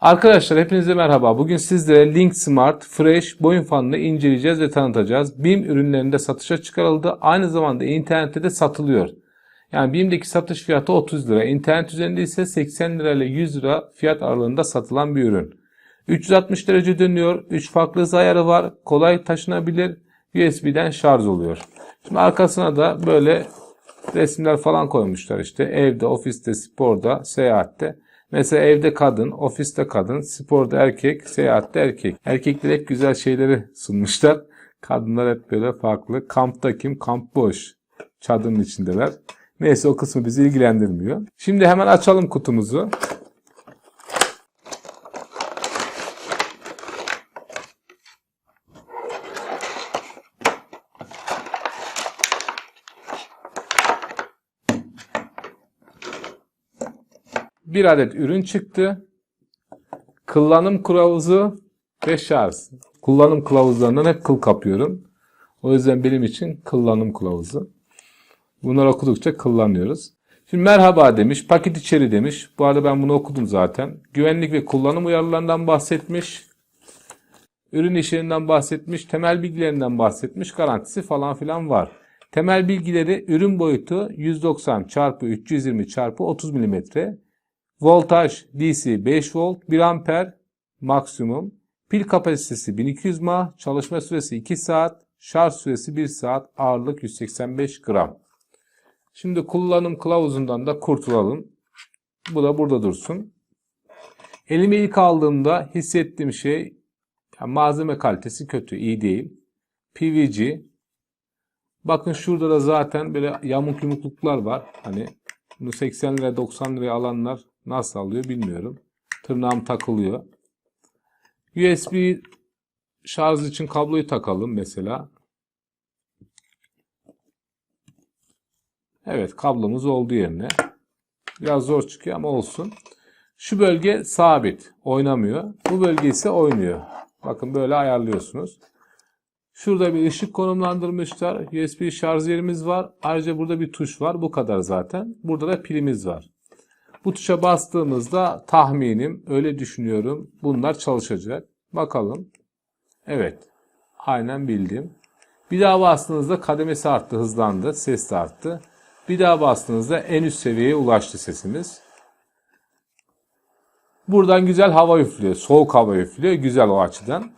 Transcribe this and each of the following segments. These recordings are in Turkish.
Arkadaşlar hepinize merhaba. Bugün sizlere Link Smart Fresh boyun fanını inceleyeceğiz ve tanıtacağız. BİM ürünlerinde satışa çıkarıldı. Aynı zamanda internette de satılıyor. Yani BİM'deki satış fiyatı 30 lira. İnternet üzerinde ise 80 lira ile 100 lira fiyat aralığında satılan bir ürün. 360 derece dönüyor. 3 farklı hız ayarı var. Kolay taşınabilir. USB'den şarj oluyor. Şimdi arkasına da böyle resimler falan koymuşlar işte. Evde, ofiste, sporda, seyahatte. Mesela evde kadın, ofiste kadın, sporda erkek, seyahatte erkek. Erkekler hep güzel şeyleri sunmuşlar. Kadınlar hep böyle farklı. Kampta kim? Kamp boş. Çadırın içindeler. Neyse o kısmı bizi ilgilendirmiyor. Şimdi hemen açalım kutumuzu. Bir adet ürün çıktı. Kullanım kılavuzu ve şarj. Kullanım kılavuzlarından hep kıl kapıyorum. O yüzden benim için kullanım kılavuzu. Bunları okudukça kullanıyoruz. Şimdi merhaba demiş, paket içeri demiş. Bu arada ben bunu okudum zaten. Güvenlik ve kullanım uyarılarından bahsetmiş. Ürün işlerinden bahsetmiş, temel bilgilerinden bahsetmiş, garantisi falan filan var. Temel bilgileri ürün boyutu 190 çarpı 320 çarpı 30 mm. Voltaj DC 5 volt 1 amper maksimum. Pil kapasitesi 1200 mAh, çalışma süresi 2 saat, şarj süresi 1 saat, ağırlık 185 gram. Şimdi kullanım kılavuzundan da kurtulalım. Bu da burada dursun. Elime ilk aldığımda hissettiğim şey yani malzeme kalitesi kötü, iyi değil. PVC. Bakın şurada da zaten böyle yamuk yumukluklar var. Hani bunu 80 lira 90 liraya alanlar nasıl alıyor bilmiyorum. Tırnağım takılıyor. USB şarj için kabloyu takalım mesela. Evet kablomuz oldu yerine. Biraz zor çıkıyor ama olsun. Şu bölge sabit. Oynamıyor. Bu bölge ise oynuyor. Bakın böyle ayarlıyorsunuz. Şurada bir ışık konumlandırmışlar. USB şarj yerimiz var. Ayrıca burada bir tuş var. Bu kadar zaten. Burada da pilimiz var. Bu tuşa bastığımızda tahminim öyle düşünüyorum. Bunlar çalışacak. Bakalım. Evet. Aynen bildim. Bir daha bastığınızda kademesi arttı, hızlandı, ses de arttı. Bir daha bastığınızda en üst seviyeye ulaştı sesimiz. Buradan güzel hava üflüyor. Soğuk hava üflüyor. Güzel o açıdan.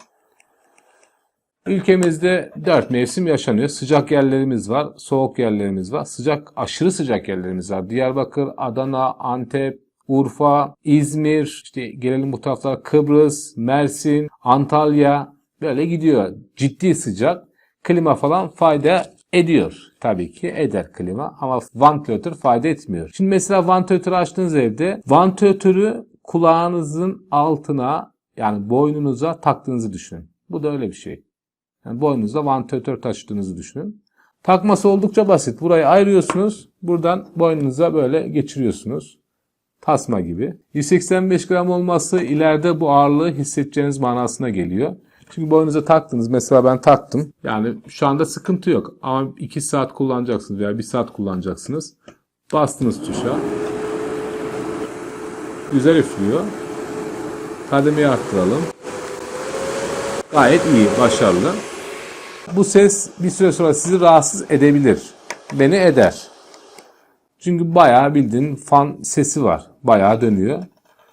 Ülkemizde dört mevsim yaşanıyor. Sıcak yerlerimiz var, soğuk yerlerimiz var. Sıcak, aşırı sıcak yerlerimiz var. Diyarbakır, Adana, Antep, Urfa, İzmir, işte gelelim bu taraflara Kıbrıs, Mersin, Antalya böyle gidiyor. Ciddi sıcak. Klima falan fayda ediyor. Tabii ki eder klima ama vantilatör fayda etmiyor. Şimdi mesela vantilatörü açtığınız evde vantilatörü kulağınızın altına yani boynunuza taktığınızı düşünün. Bu da öyle bir şey. Yani boynunuzda vantilatör taşıdığınızı düşünün. Takması oldukça basit. Burayı ayırıyorsunuz. Buradan boynunuza böyle geçiriyorsunuz. Tasma gibi. 185 gram olması ileride bu ağırlığı hissedeceğiniz manasına geliyor. Çünkü boynunuza taktınız. Mesela ben taktım. Yani şu anda sıkıntı yok. Ama 2 saat kullanacaksınız veya 1 saat kullanacaksınız. Bastınız tuşa. Güzel üflüyor. Kademeyi arttıralım. Gayet iyi, başarılı. Bu ses bir süre sonra sizi rahatsız edebilir. Beni eder. Çünkü bayağı bildiğin fan sesi var. Bayağı dönüyor.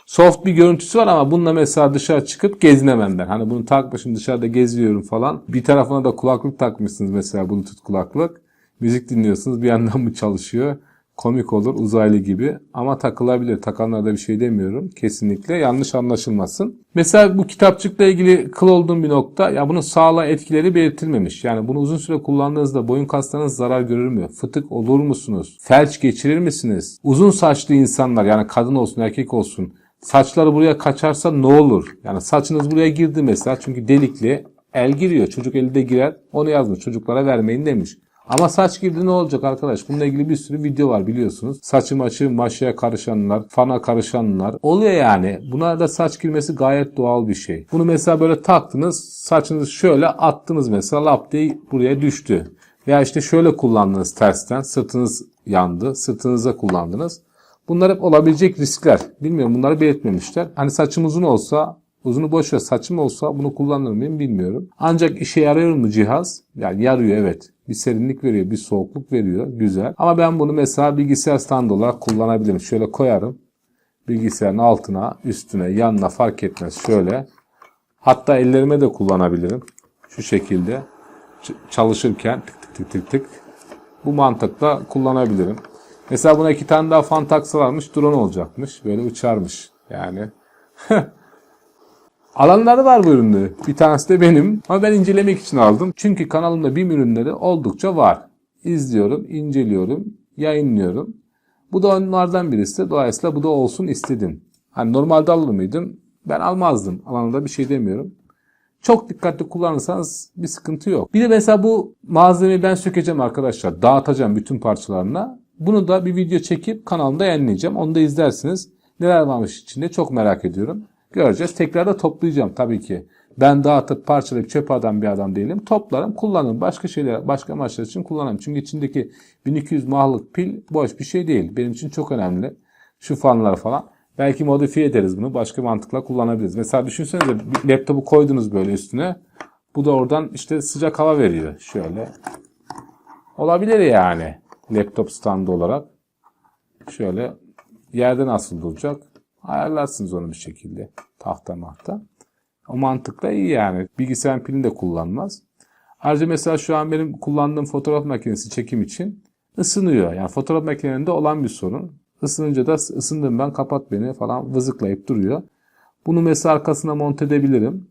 Soft bir görüntüsü var ama bununla mesela dışarı çıkıp gezinemem ben. Hani bunu takmışım dışarıda geziyorum falan. Bir tarafına da kulaklık takmışsınız mesela bluetooth kulaklık. Müzik dinliyorsunuz bir yandan mı çalışıyor? Komik olur uzaylı gibi ama takılabilir. Takanlarda bir şey demiyorum. Kesinlikle yanlış anlaşılmasın. Mesela bu kitapçıkla ilgili kıl olduğum bir nokta ya bunun sağlığa etkileri belirtilmemiş. Yani bunu uzun süre kullandığınızda boyun kaslarınız zarar görür mü? Fıtık olur musunuz? Felç geçirir misiniz? Uzun saçlı insanlar yani kadın olsun erkek olsun saçları buraya kaçarsa ne olur? Yani saçınız buraya girdi mesela çünkü delikli el giriyor. Çocuk eli de girer. Onu yazmış. Çocuklara vermeyin demiş. Ama saç girdi ne olacak arkadaş? Bununla ilgili bir sürü video var biliyorsunuz. Saçı maçı maşaya karışanlar, fana karışanlar. Oluyor yani. Buna da saç girmesi gayet doğal bir şey. Bunu mesela böyle taktınız. Saçınızı şöyle attınız mesela lap diye buraya düştü. Veya işte şöyle kullandınız tersten. Sırtınız yandı. Sırtınıza kullandınız. Bunlar hep olabilecek riskler. Bilmiyorum bunları belirtmemişler. Hani saçım uzun olsa, uzunu boş ver saçım olsa bunu kullanır mıyım bilmiyorum. Ancak işe yarıyor mu cihaz? Yani yarıyor evet. Bir serinlik veriyor, bir soğukluk veriyor. Güzel. Ama ben bunu mesela bilgisayar standı olarak kullanabilirim. Şöyle koyarım. Bilgisayarın altına, üstüne, yanına fark etmez. Şöyle. Hatta ellerime de kullanabilirim. Şu şekilde. Çalışırken tık tık tık tık tık. Bu mantıkla kullanabilirim. Mesela buna iki tane daha fan taksalarmış drone olacakmış. Böyle uçarmış. Yani Alanları var bu ürünleri. Bir tanesi de benim. Ama ben incelemek için aldım. Çünkü kanalımda BİM ürünleri oldukça var. İzliyorum, inceliyorum, yayınlıyorum. Bu da onlardan birisi. Dolayısıyla bu da olsun istedim. Hani normalde alır mıydım? Ben almazdım. Alanında bir şey demiyorum. Çok dikkatli kullanırsanız bir sıkıntı yok. Bir de mesela bu malzemeyi ben sökeceğim arkadaşlar. Dağıtacağım bütün parçalarına. Bunu da bir video çekip kanalımda yayınlayacağım. Onu da izlersiniz. Neler varmış içinde çok merak ediyorum. Göreceğiz. Tekrar da toplayacağım tabii ki. Ben dağıtıp parçalayıp çöpe atan bir adam değilim. Toplarım, kullanırım. Başka şeyler, başka amaçlar için kullanırım. Çünkü içindeki 1200 mAh'lık pil boş bir şey değil. Benim için çok önemli. Şu fanlar falan. Belki modifiye ederiz bunu. Başka mantıkla kullanabiliriz. Mesela düşünsenize laptopu koydunuz böyle üstüne. Bu da oradan işte sıcak hava veriyor. Şöyle. Olabilir yani. Laptop standı olarak. Şöyle yerde nasıl duracak? Ayarlarsınız onu bir şekilde. Tahta mahta. O mantıkla iyi yani. Bilgisayar pilini de kullanmaz. Ayrıca mesela şu an benim kullandığım fotoğraf makinesi çekim için ısınıyor. Yani fotoğraf makinelerinde olan bir sorun. Isınınca da ısındım ben kapat beni falan vızıklayıp duruyor. Bunu mesela arkasına monte edebilirim.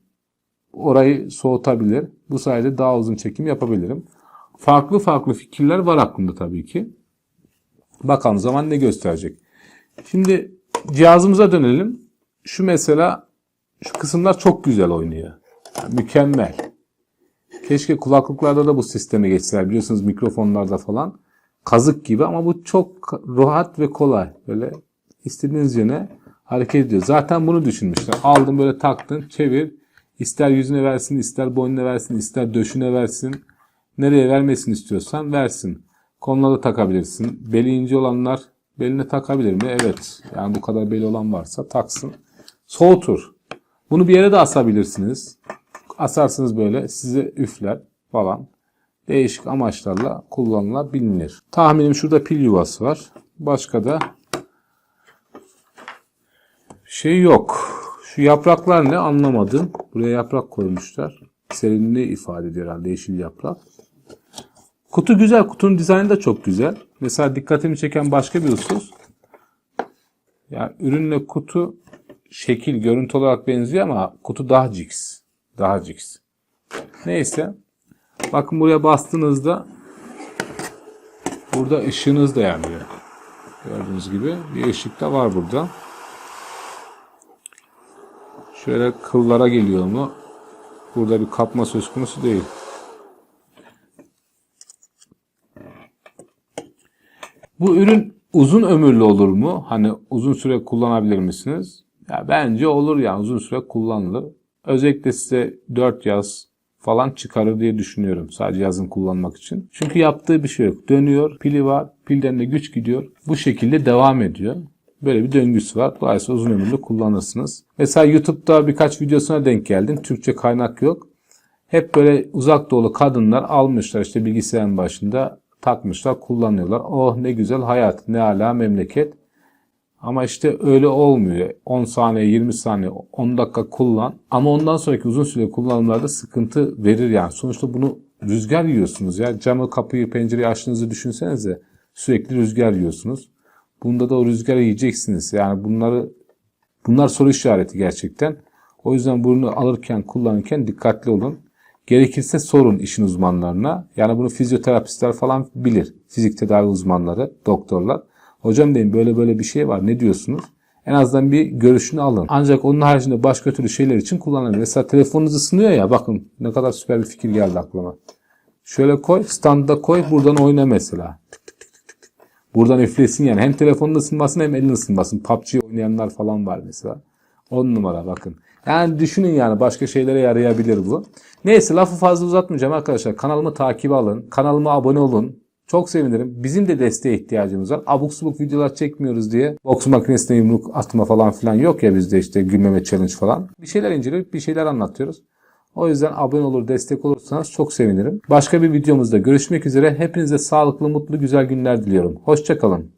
Orayı soğutabilir. Bu sayede daha uzun çekim yapabilirim. Farklı farklı fikirler var aklımda tabii ki. Bakalım zaman ne gösterecek. Şimdi cihazımıza dönelim. Şu mesela şu kısımlar çok güzel oynuyor. Yani mükemmel. Keşke kulaklıklarda da bu sisteme geçseler. Biliyorsunuz mikrofonlarda falan. Kazık gibi ama bu çok rahat ve kolay. Böyle istediğiniz yöne hareket ediyor. Zaten bunu düşünmüşler. Aldın böyle taktın çevir. İster yüzüne versin, ister boynuna versin, ister döşüne versin. Nereye vermesini istiyorsan versin. Koluna da takabilirsin. Beli ince olanlar beline takabilir mi? Evet. Yani bu kadar beli olan varsa taksın. Soğutur. Bunu bir yere de asabilirsiniz. Asarsınız böyle size üfler falan. Değişik amaçlarla kullanılabilir. Tahminim şurada pil yuvası var. Başka da şey yok. Şu yapraklar ne anlamadım. Buraya yaprak koymuşlar. Serinliği ifade ediyor herhalde yeşil yaprak. Kutu güzel. Kutunun dizaynı da çok güzel. Mesela dikkatimi çeken başka bir husus. Ya ürünle kutu şekil, görüntü olarak benziyor ama kutu daha cix. Daha cix. Neyse. Bakın buraya bastığınızda burada ışığınız da yanıyor. Gördüğünüz gibi bir ışık da var burada. Şöyle kıllara geliyor mu? Burada bir kapma söz konusu değil. Bu ürün uzun ömürlü olur mu? Hani uzun süre kullanabilir misiniz? Ya bence olur yani uzun süre kullanılır. Özellikle size 4 yaz falan çıkarır diye düşünüyorum sadece yazın kullanmak için. Çünkü yaptığı bir şey yok. Dönüyor, pili var, pilden de güç gidiyor. Bu şekilde devam ediyor. Böyle bir döngüsü var. Dolayısıyla uzun ömürlü kullanırsınız. Mesela YouTube'da birkaç videosuna denk geldim. Türkçe kaynak yok. Hep böyle uzak doğulu kadınlar almışlar işte bilgisayarın başında takmışlar, kullanıyorlar. Oh ne güzel hayat, ne ala memleket. Ama işte öyle olmuyor. 10 saniye, 20 saniye, 10 dakika kullan. Ama ondan sonraki uzun süre kullanımlarda sıkıntı verir yani. Sonuçta bunu rüzgar yiyorsunuz ya. Camı, kapıyı, pencereyi açtığınızı düşünsenize. Sürekli rüzgar yiyorsunuz. Bunda da o rüzgarı yiyeceksiniz. Yani bunları bunlar soru işareti gerçekten. O yüzden bunu alırken, kullanırken dikkatli olun. Gerekirse sorun işin uzmanlarına. Yani bunu fizyoterapistler falan bilir. Fizik tedavi uzmanları, doktorlar. Hocam deyin böyle böyle bir şey var ne diyorsunuz? En azından bir görüşünü alın. Ancak onun haricinde başka türlü şeyler için kullanılır. Mesela telefonunuz ısınıyor ya bakın ne kadar süper bir fikir geldi aklıma. Şöyle koy, standda koy, buradan oyna mesela. Buradan üflesin yani. Hem telefonun ısınmasın hem elin ısınmasın. PUBG oynayanlar falan var mesela. 10 numara bakın. Yani düşünün yani başka şeylere yarayabilir bu. Neyse lafı fazla uzatmayacağım arkadaşlar. Kanalımı takip alın. Kanalıma abone olun. Çok sevinirim. Bizim de desteğe ihtiyacımız var. Abuk subuk videolar çekmiyoruz diye. Boks makinesine yumruk atma falan filan yok ya bizde işte gülmeme challenge falan. Bir şeyler inceliyoruz, bir şeyler anlatıyoruz. O yüzden abone olur, destek olursanız çok sevinirim. Başka bir videomuzda görüşmek üzere. Hepinize sağlıklı, mutlu, güzel günler diliyorum. Hoşçakalın.